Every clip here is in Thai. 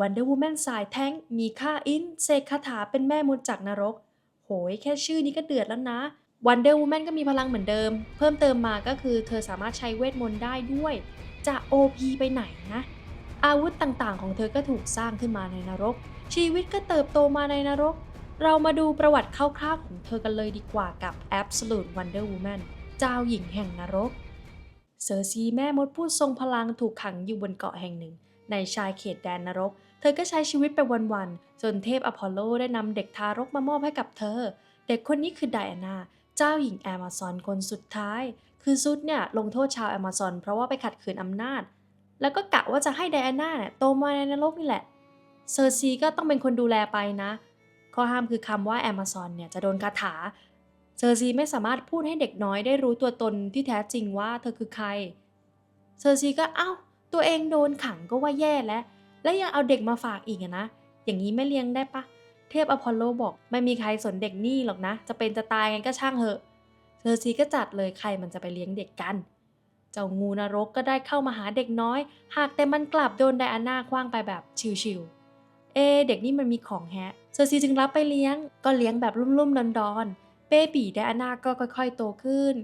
วันเดอร์วูแมนสายแท้งมีค่าอินเสกคาถาเป็นแม่มดจากนรก โหยแค่ชื่อนี้ก็เดือดแล้วนะวันเดอร์วูแมนก็มีพลังเหมือนเดิม เพิ่มเติมมาก็คือเธอสามารถใช้เวทมนต์ได้ด้วย จะ OP ไปไหนนะ อาวุธต่างๆ ของเธอก็ถูกสร้างขึ้นมาในนรก ชีวิตก็เติบโตมาในนรก เรามาดูประวัติคร่าวๆของเธอกันเลยดีกว่ากับ Absolute Wonder Woman เจ้าหญิงแห่งนรก เซอร์ซีแม่มดผู้ทรงพลังถูกขังอยู่บนเกาะแห่งหนึ่ง ในชายเขตแดนนรก เธอก็ใช้ชีวิตไปวันๆ จนเทพอพอลโลได้นำเด็กทารกมามอบให้กับเธอ เด็กคนนี้คือไดอาน่า เจ้าหญิงแอมะซอนคนสุดท้าย คือซุดเนี่ยลงโทษชาวแอมะซอนเพราะว่าไปขัดขืนอำนาจ แล้วก็กะว่าจะให้ไดอาน่าเนี่ยโตมาในนรกนี่แหละ เซอร์ซีก็ต้องเป็นคนดูแลไปนะ ข้อห้ามคือคำว่าแอมะซอนเนี่ยจะโดนคาถา เซอร์ซีไม่สามารถพูดให้เด็กน้อยได้รู้ตัวตนที่แท้จริงว่าเธอคือใคร เซอร์ซีก็เอ้า ตัวเองโดนขังก็ว่าแย่แล้ว แล้วยังเอาเด็กมาฝากอีกนะ อย่างนี้ไม่เลี้ยงได้ปะ เทพอพอลโลบอก ไม่มีใครสนเด็กนี่หรอกนะ จะเป็นจะตายกันก็ช่างเหอะเซอร์ซีก็จัดเลยใครมันจะไปเลี้ยงเด็กกัน เจ้างูนรกก็ได้เข้ามาหาเด็กน้อย หากแต่มันกลับโดนไดอาน่าคว้างไปแบบชิวๆ เอ เด็กนี่มันมีของแฮะ เซอร์ซีจึงรับไปเลี้ยง ก็เลี้ยงแบบรุ่มๆดอนๆ เบบีไดอาน่าก็ค่อยๆ โตขึ้น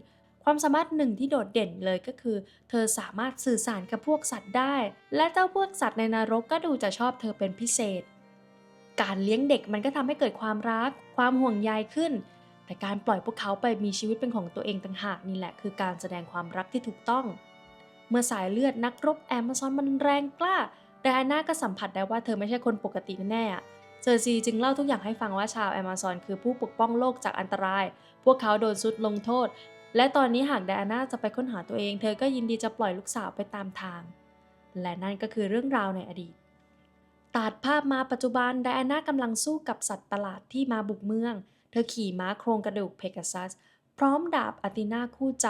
ความสามารถหนึ่งที่โดดเด่นเลยก็คือ เธอสามารถสื่อสารกับพวกสัตว์ได้ และเจ้าพวกสัตว์ในนรกก็ดูจะชอบเธอเป็นพิเศษ การเลี้ยงเด็กมันก็ทำให้เกิดความรัก ความห่วงใยขึ้น แต่การปล่อยพวกเขาไปมีชีวิตเป็นของตัวเองต่างหากนี่แหละคือการแสดงความรักที่ถูกต้อง เมื่อสายเลือดนักรบแอมซอนมันแรงกล้าไดอาน่าก็สัมผัสได้ว่าเธอไม่ใช่คนปกติแน่ๆเซอร์ซีจึงเล่าทุกอย่างให้ฟังว่าชาวแอมะซอนคือผู้ปกป้องโลกจากอันตราย พวกเขาโดนซุดลงโทษ และตอนนี้หากไดอาน่าจะไปค้นหาตัวเอง เธอก็ยินดีจะปล่อยลูกสาวไปตามทาง และนั่นก็คือเรื่องราวในอดีต ตัดภาพมาปัจจุบันไดอาน่ากำลังสู้กับสัตว์ประหลาดที่มาบุกเมือง เธอขี่ม้าโครงกระดูกเพกาซัส พร้อมดาบอาตินาคู่ใจ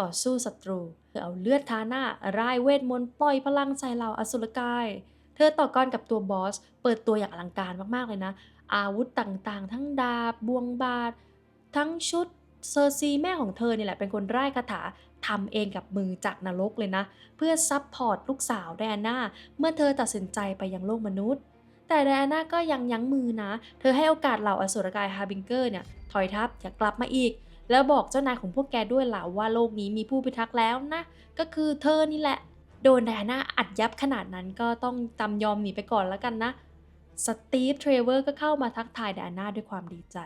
ต่อสู้ศัตรู เธอเอาเลือดทาหน้าร่ายเวทมนต์ปล่อยพลังใส่เหล่าอสุรกาย เธอต่อกรกับตัวบอส เปิดตัวอย่างอลังการมากๆเลยนะ อาวุธต่างๆ ทั้งดาบ บวงบาดทั้งชุด เซอร์ซีแม่ของเธอเนี่ยแหละเป็นคนร่ายคาถาทำเองกับมือจากนรกเลยนะ เพื่อซับพอร์ตลูกสาวไดอาน่าเมื่อเธอตัดสินใจไปยังโลกมนุษย์ แต่ไดอาน่าก็ยังยั้งมือนะ เธอให้โอกาสเหล่าอสุรกายฮาบิงเกอร์เนี่ยถอยทัพอย่ากลับมาอีก แล้วบอกเจ้านายของพวกแกด้วยหล่ะว่าโลกนี้มีผู้พิทักษ์แล้วนะ ก็คือเธอนี่แหละ โดนไดอาน่าอัดยับขนาดนั้นก็ต้องจำยอมหนีไปก่อนแล้วกันนะสตีฟเทรเวอร์ก็เข้ามาทักทายไดอาน่าด้วยความดีใจ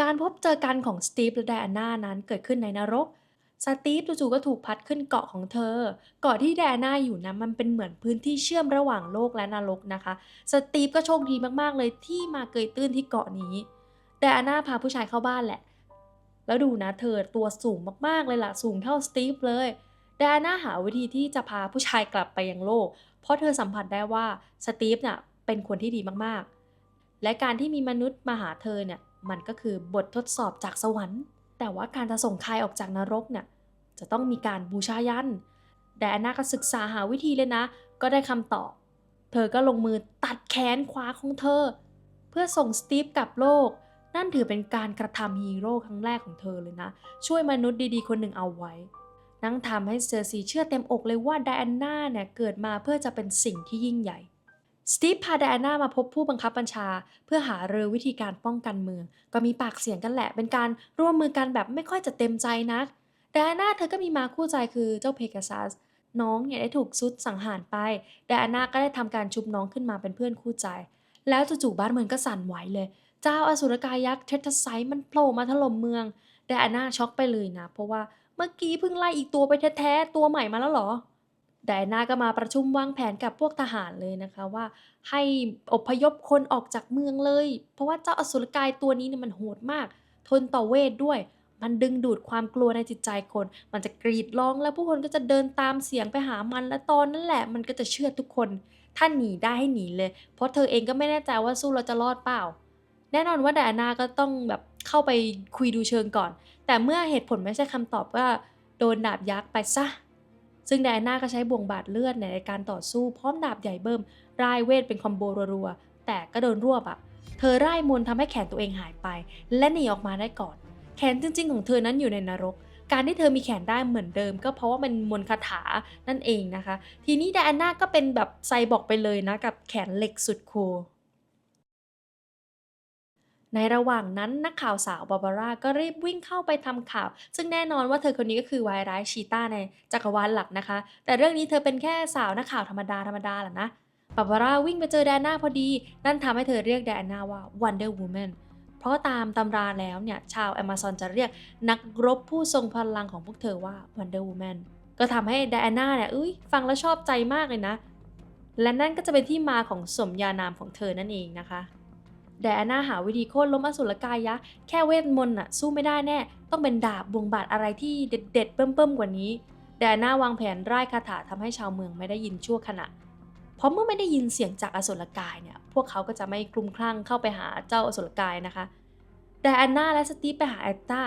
การพบเจอกันของสตีฟและไดอาน่านั้นเกิดขึ้นในนรก สตีฟจู่ๆก็ถูกพัดขึ้นเกาะของเธอ เกาะที่ไดอาน่าอยู่นะมันเป็นเหมือนพื้นที่เชื่อมระหว่างโลกและนรกนะคะ สตีฟก็โชคดีมากๆเลยที่มาเกยตื้นที่เกาะนี้ ไดอาน่าพาผู้ชายเข้าบ้านแหละ แล้วดูนะเธอตัวสูงมากๆเลยล่ะสูงเท่าสตีฟเลย ไดอาน่าหาวิธีที่จะพาผู้ชายกลับไปยังโลก เพราะเธอสัมผัสได้ว่าสตีฟเนี่ยเป็นคนที่ดีมากๆ และการที่มีมนุษย์มาหาเธอเนี่ย มันก็คือบททดสอบจากสวรรค์ แต่ว่าการจะส่งใครออกจากนรกเนี่ยจะต้องมีการบูชายันไดอาน่าก็ศึกษาหาวิธีเลยนะ ก็ได้คำตอบ เธอก็ลงมือตัดแขนขวาของเธอ เพื่อส่งสตีฟกลับโลก นั่นถือเป็นการกระทำฮีโร่ครั้งแรกของเธอเลยนะ ช่วยมนุษย์ดีๆ คนหนึ่งเอาไว้ นั่งทำให้เซอร์ซีเชื่อเต็มอกเลยว่าไดอาน่าเนี่ยเกิดมาเพื่อจะเป็นสิ่งที่ยิ่งใหญ่ สตีฟพาไดอาน่ามาพบผู้บังคับบัญชา เพื่อหาเรือวิธีการป้องกันเมือง ก็มีปากเสียงกันแหละ เป็นการร่วมมือกันแบบไม่ค่อยจะเต็มใจนักไดอาน่าเธอก็มีมาคู่ใจคือเจ้าเพกาซัสน้องเนี่ยได้ถูกซุดสังหารไปไดอาน่าก็ได้ทำการชุบน้องขึ้นมาเป็นเพื่อนคู่ใจ แล้วจู่ๆบ้านเมืองก็สั่นไหวเลย เจ้าอสุรกายยักษ์เทรทัสไซมันโผล่มาถล่มเมืองไดอาน่าช็อกไปเลยนะ เพราะว่าเมื่อกี้เพิ่งไล่อีกตัวไปแท้ๆตัวใหม่มาแล้วหรอ ไดอาน่าก็มาประชุมวางแผนกับพวกทหารเลยนะคะว่าให้อพยพคนออกจากเมืองเลย เพราะว่าเจ้าอสุรกายตัวนี้เนี่ยมันโหดมาก ทนต่อเวทด้วย มันดึงดูดความกลัวในจิตใจคน มันจะกรีดร้องแล้วผู้คนก็จะเดินตามเสียงไปหามันและตอนนั้นแหละ มันก็จะเชื่อทุกคน ถ้าหนีได้ให้หนีเลย เพราะเธอเองก็ไม่แน่ใจว่าสู้เราจะรอดเปล่า แน่นอนว่าไดอาน่าก็ต้องแบบเข้าไปคุยดูเชิงก่อน แต่เมื่อเหตุผลไม่ใช่คำตอบว่าโดนดาบยักษ์ไปซะ ซึ่งไดอาน่าก็ใช้บ่วงบาดเลือดในการต่อสู้พร้อมดาบใหญ่เบิ่มรายเวทเป็นคอมโบรัวๆแต่ก็โดนรวบอะเธอไร่มนต์ทำให้แขนตัวเองหายไป และหนีออกมาได้ก่อน แขนจริง ๆ ของเธอนั้นอยู่ในนรก การที่เธอมีแขนได้เหมือนเดิม ก็เพราะว่ามันมนคาถานั่นเองนะคะ ทีนี้ไดอาน่าก็เป็นแบบไซบอกไปเลยนะกับแขนเหล็กสุดคูล ในระหว่างนั้นนักข่าวสาวบาบาร่าก็รีบวิ่งเข้าไปทำข่าว ซึ่งแน่นอนว่าเธอคนนี้ก็คือวายร้ายชีต้าในจักรวาลหลักนะคะ แต่เรื่องนี้เธอเป็นแค่สาวนักข่าวธรรมดาธรรมดาแหละนะบาบาร่าวิ่งไปเจอแดนน่าพอดี นั่นทำให้เธอเรียกแดนน่าว่า Wonder Woman เพราะตามตำราแล้วเนี่ยชาว Amazon จะเรียกนักรบผู้ทรงพลังของพวกเธอว่า Wonder Woman ก็ทำให้ไดอาน่าเนี่ยเอ้ยฟังแล้วชอบใจมากเลยนะ และนั่นก็จะเป็นที่มาของสมญานามของเธอนั่นเองนะคะ ไดอาน่าหาวิธีโค่นล้มอสุรกายยักษ์แค่เวทมนต์น่ะสู้ไม่ได้แน่ ต้องเป็นดาบบวงบาดอะไรที่เด็ดๆเบิ่มๆกว่านี้ไดอาน่าวางแผนร่ายคาถาทำให้ชาวเมืองไม่ได้ยินชั่วขณะ เพราะเมื่อไม่ได้ยินเสียงจากอสุรกายเนี่ย พวกเขาก็จะไม่คลุมคลั่งเข้าไปหาเจ้าอสุรกายนะคะไดอาน่าและสตีฟไปหาแอตตา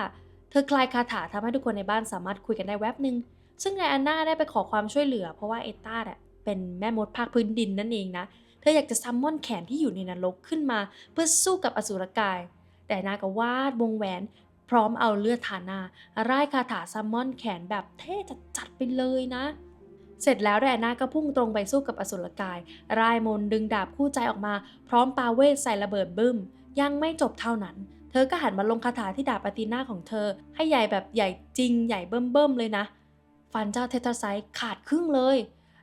เธอคลายคาถาทำให้ทุกคนในบ้านสามารถคุยกันได้แวบหนึ่งซึ่งไดอาน่าได้ไปขอความช่วยเหลือ เพราะว่าเอตตาเนี่ยเป็นแม่มดภาคพื้นดินนั่นเองนะ เธออยากจะซัมมอนแขนที่อยู่ในนรกขึ้นมา เพื่อสู้กับอสูรกาย แต่นาก็วาดวงแหวนพร้อมเอาเลือดทาหนาร่ายคาถาซัมมอนแขนแบบเท่จัดๆไปเลยนะ เสร็จแล้วแดนาก็พุ่งตรงไปสู้กับอสุรกาย รายมนดึงดาบคู่ใจออกมา พร้อมปาเวทใส่ระเบิดบึ้ม ยังไม่จบเท่านั้น เธอก็หันมาลงคาถาที่ดาบปตีนาของเธอ ให้ใหญ่แบบใหญ่จริงใหญ่เบิ่มๆเลยนะ ฟันเจ้าเทตราไซต์ขาดครึ่งเลย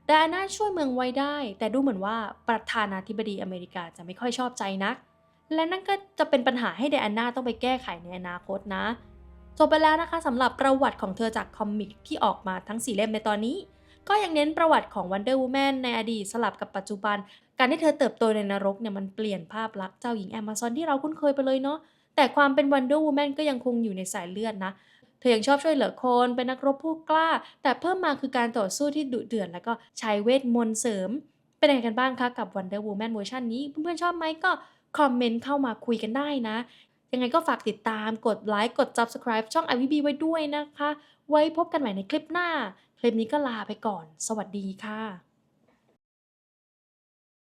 ไดอาน่าช่วยเมืองไว้ได้ แต่ดูเหมือนว่าประธานาธิบดีอเมริกาจะไม่ค่อยชอบใจนัก และนั่นก็จะเป็นปัญหาให้ไดอาน่าต้องไปแก้ไขในอนาคตนะ จบไปแล้วนะคะสำหรับประวัติของเธอจากคอมิกที่ออกมาทั้ง4เล่มในตอนนี้ ก็ยังเน้นประวัติของ Wonder Woman ในอดีตสลับกับปัจจุบัน การที่เธอเติบโตในนรกเนี่ยมันเปลี่ยนภาพลักษณ์เจ้าหญิงแอมะซอนที่เราคุ้นเคยไปเลยเนาะแต่ความเป็น Wonder Woman ก็ยังคงอยู่ในสายเลือดนะ ธอยังชอบช่วยเหลือคน เป็นนักรบผู้กล้า แต่เพิ่มมาคือการต่อสู้ที่ดุเดือดแล้วก็ใช้เวทมนต์เสริม เป็นยังไงกันบ้างคะกับ Wonder Woman เวอร์ชันนี้ เพื่อนๆชอบไหมก็คอมเมนต์เข้ามาคุยกันได้นะ ยังไงก็ฝากติดตามกดไลค์กด Subscribe ช่อง IVB ไว้ด้วยนะคะ ไว้พบกันใหม่ในคลิปหน้า คลิปนี้ก็ลาไปก่อน สวัสดีค่ะ